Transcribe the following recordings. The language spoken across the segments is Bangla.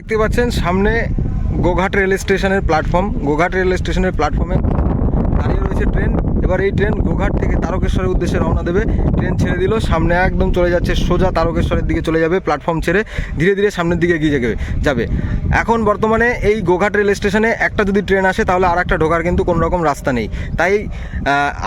দেখতে পাচ্ছেন সামনে গোঘাট রেল স্টেশনের প্ল্যাটফর্ম। গোঘাট রেল স্টেশনের প্ল্যাটফর্মে এবার এই ট্রেন গোঘাট থেকে তারকেশ্বরের উদ্দেশ্যে রওনা দেবে। ট্রেন ছেড়ে দিল, সামনে একদম চলে যাচ্ছে সোজা তারকেশ্বরের দিকে চলে যাবে প্ল্যাটফর্ম ছেড়ে ধীরে ধীরে সামনের দিকে এগিয়ে যাবে যাবে। এখন বর্তমানে এই গোঘাট রেল স্টেশনে একটা যদি ট্রেন আসে, তাহলে আর একটা ঢোকার কিন্তু কোনো রকম রাস্তা নেই। তাই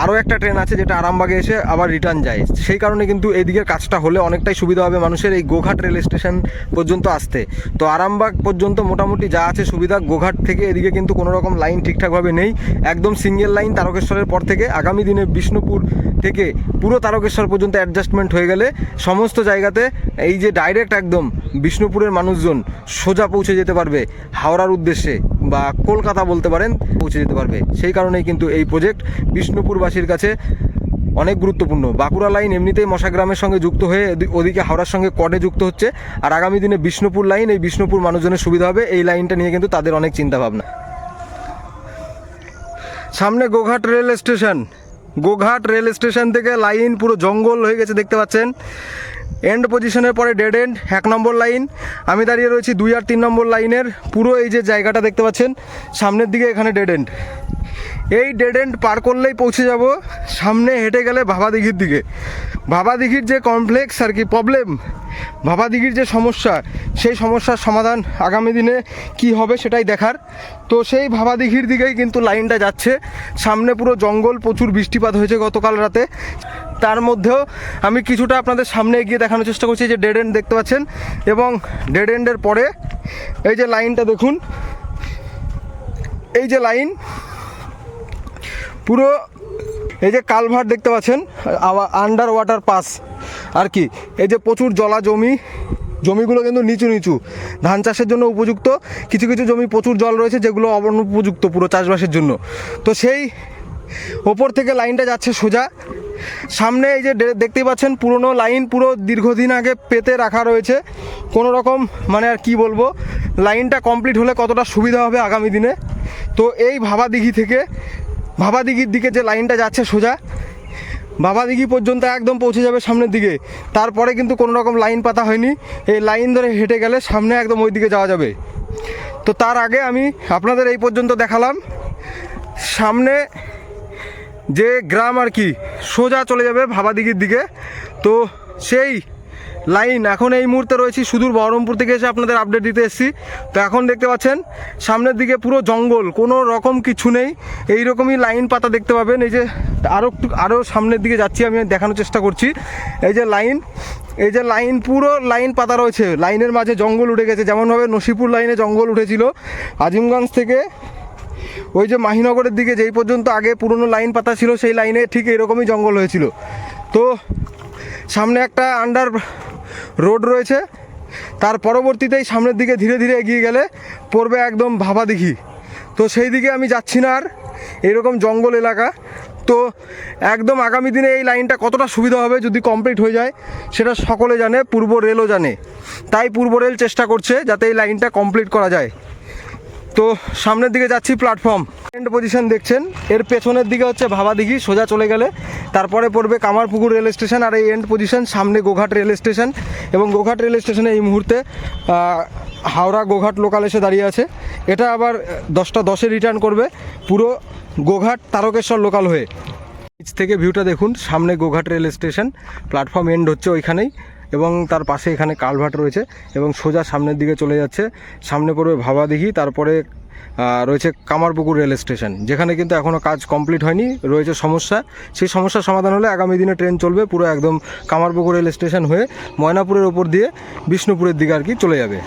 আরও একটা ট্রেন আছে যেটা আরামবাগে এসে আবার রিটার্ন যায়। সেই কারণে কিন্তু এই দিকের কাজটা হলে অনেকটাই সুবিধা হবে মানুষের এই গোঘাট রেল স্টেশন পর্যন্ত আসতে। তো আরামবাগ পর্যন্ত মোটামুটি যা আছে সুবিধা, গোঘাট থেকে এদিকে কিন্তু কোনো রকম লাইন ঠিকঠাকভাবে নেই। একদম সিঙ্গেল লাইন তারকেশ্বরের পর থেকে আগামী দিনে বিষ্ণুপুর থেকে পুরো তারকেশ্বর পর্যন্ত অ্যাডজাস্টমেন্ট হয়ে গেলে সমস্ত জায়গাতে এই যে ডাইরেক্ট একদম বিষ্ণুপুরের মানুষজন সোজা পৌঁছে যেতে পারবে, হাওড়ার উদ্দেশ্যে বা কলকাতা বলতে পারেন, পৌঁছে যেতে পারবে। সেই কারণেই কিন্তু এই প্রজেক্ট বিষ্ণুপুরবাসীর কাছে অনেক গুরুত্বপূর্ণ। বাঁকুড়া লাইন এমনিতেই মশাগ্রামের সঙ্গে যুক্ত হয়ে ওদিকে হাওড়ার সঙ্গে কডে যুক্ত হচ্ছে। আর আগামী দিনে বিষ্ণুপুর লাইন এই বিষ্ণুপুর মানুষজনের সুবিধা হবে। এই লাইনটা নিয়ে কিন্তু তাদের অনেক চিন্তাভাবনা। সামনে Goghat rail station. Goghat rail station থেকে লাইন পুরো জঙ্গল হয়ে গেছে, দেখতে পাচ্ছেন। এন্ড পজিশনের পরে ডেড এন্ড এক নম্বর লাইন। আমি দাঁড়িয়ে রয়েছি দুই আর তিন নম্বর লাইনের। পুরো এই যে জায়গাটা দেখতে পাচ্ছেন, সামনের দিকে এখানে ডেড এন্ড এই ডেড এন্ড পার করলেই পৌঁছে যাব, সামনে হেঁটে গেলে ভাবাদিঘির দিকে। ভাবাদিঘির যে কমপ্লেক্স আর কি প্রবলেম ভাবাদিঘির যে সমস্যা, সেই সমস্যার সমাধান আগামী দিনে কি হবে সেটাই দেখার। তো সেই ভাবাদিঘির দিকেই কিন্তু লাইনটা যাচ্ছে। সামনে পুরো জঙ্গল, প্রচুর বৃষ্টিপাত হয়েছে গতকাল রাতে। তার মধ্যেও আমি কিছুটা আপনাদের সামনে এগিয়ে দেখানোর চেষ্টা করছি যে ডেড এন্ড দেখতে পাচ্ছেন। এবং ডেড এন্ডের পরে এই যে লাইনটা দেখুন। এই যে লাইন, পুরো এই যে কালভার দেখতে পাচ্ছেন আন্ডার ওয়াটার পাস আর কি, এই যে প্রচুর জলা জমি, জমিগুলো কিন্তু নিচু নিচু। ধান চাষের জন্য উপযুক্ত, কিছু কিছু জমি প্রচুর জল রয়েছে, যেগুলো অনুপযুক্ত পুরো চাষবাসের জন্য। তো সেই ওপর থেকে লাইনটা যাচ্ছে সোজা। সামনে এই যে দেখতেই পাচ্ছেন, পুরনো লাইন পুরো দীর্ঘদিন আগে পেতে রাখা রয়েছে। কোনো রকম মানে আর কি বলব, লাইনটা কমপ্লিট হলে কতটা সুবিধা হবে আগামী দিনে? তো এই ভাবাদিঘি থেকে ভাবাদিঘির দিকে যে লাইনটা যাচ্ছে সোজা বাবাদিঘি পর্যন্ত একদম পৌঁছে যাবে সামনের দিকে। তারপরে কিন্তু কোনো রকম লাইন পাতা হয়নি। এই লাইন ধরে হেঁটে গেলে সামনে একদম ওই দিকে যাওয়া যাবে। তো তার আগে আমি আপনাদের এই পর্যন্ত দেখালাম। সামনে যে গ্রাম আর কি, সোজা চলে যাবে ভাবাদিঘির দিকে। তো সেই লাইন। এখন এই মুহূর্তে রয়েছি সুদূর বহরমপুর থেকে এসে আপনাদের আপডেট দিতে এসেছি। তো এখন দেখতে পাচ্ছেন, সামনের দিকে পুরো জঙ্গল, কোনো রকম কিছু নেই। এই রকমই লাইন পাতা দেখতে পাবেন। এই যে আরও আরও সামনের দিকে যাচ্ছি, আমি দেখানোর চেষ্টা করছি। এই যে লাইন, এই যে লাইন, পুরো লাইন পাতা রয়েছে। লাইনের মাঝে জঙ্গল উঠে গেছে। যেমনভাবে নসিপুর লাইনে জঙ্গল উঠেছিল, আজিমগঞ্জ থেকে ওই যে মাহিনগরের দিকে যেই পর্যন্ত আগে পুরনো লাইন পাতা ছিল, সেই লাইনে ঠিক এরকমই জঙ্গল হয়েছিল। তো সামনে একটা আন্ডার রোড রয়েছে। তার পরবর্তীতেই সামনের দিকে ধীরে ধীরে এগিয়ে গেলে পড়বে একদম ভাবা দিঘি তো সেই দিকে আমি যাচ্ছি না আর। এরকম জঙ্গল এলাকা। তো একদম আগামী দিনে এই লাইনটা কতটা সুবিধা হবে যদি কমপ্লিট হয়ে যায়, সেটা সকলে জানে, পূর্ব রেলও জানে। তাই পূর্ব রেল চেষ্টা করছে যাতে এই লাইনটা কমপ্লিট করা যায়। তো সামনের দিকে যাচ্ছি প্ল্যাটফর্ম এন্ড পজিশন দেখছেন। এর পেছনের দিকে হচ্ছে ভাবাদিঘি সোজা চলে গেলে। তারপরে পড়বে কামারপুকুর রেল স্টেশন আর এই এন্ড পজিশন সামনে গোঘাট রেল স্টেশন। এবং গোঘাট রেল স্টেশনে এই মুহূর্তে হাওড়া গোঘাট লোকাল এসে দাঁড়িয়ে আছে। এটা আবার দশটা দশে রিটার্ন করবে পুরো গোঘাট তারকেশ্বর লোকাল হয়ে। নিচ থেকে ভিউটা দেখুন, সামনে Goghat rail station. Platform end হচ্ছে ওইখানেই। এবং তার পাশে এখানে কালভার্ট রয়েছে এবং সোজা সামনের দিকে চলে যাচ্ছে। সামনে পড়বে ভাবাদিঘি, তারপরে রয়েছে কামারপুকুর রেল স্টেশন, যেখানে কিন্তু এখনও কাজ কমপ্লিট হয়নি, রয়েছে সমস্যা। সেই সমস্যার সমাধান হলে আগামী দিনে ট্রেন চলবে পুরো একদম কামারপুকুর রেল স্টেশন হয়ে ময়নাপুরের ওপর দিয়ে বিষ্ণুপুরের দিকে আর কি চলে যাবে।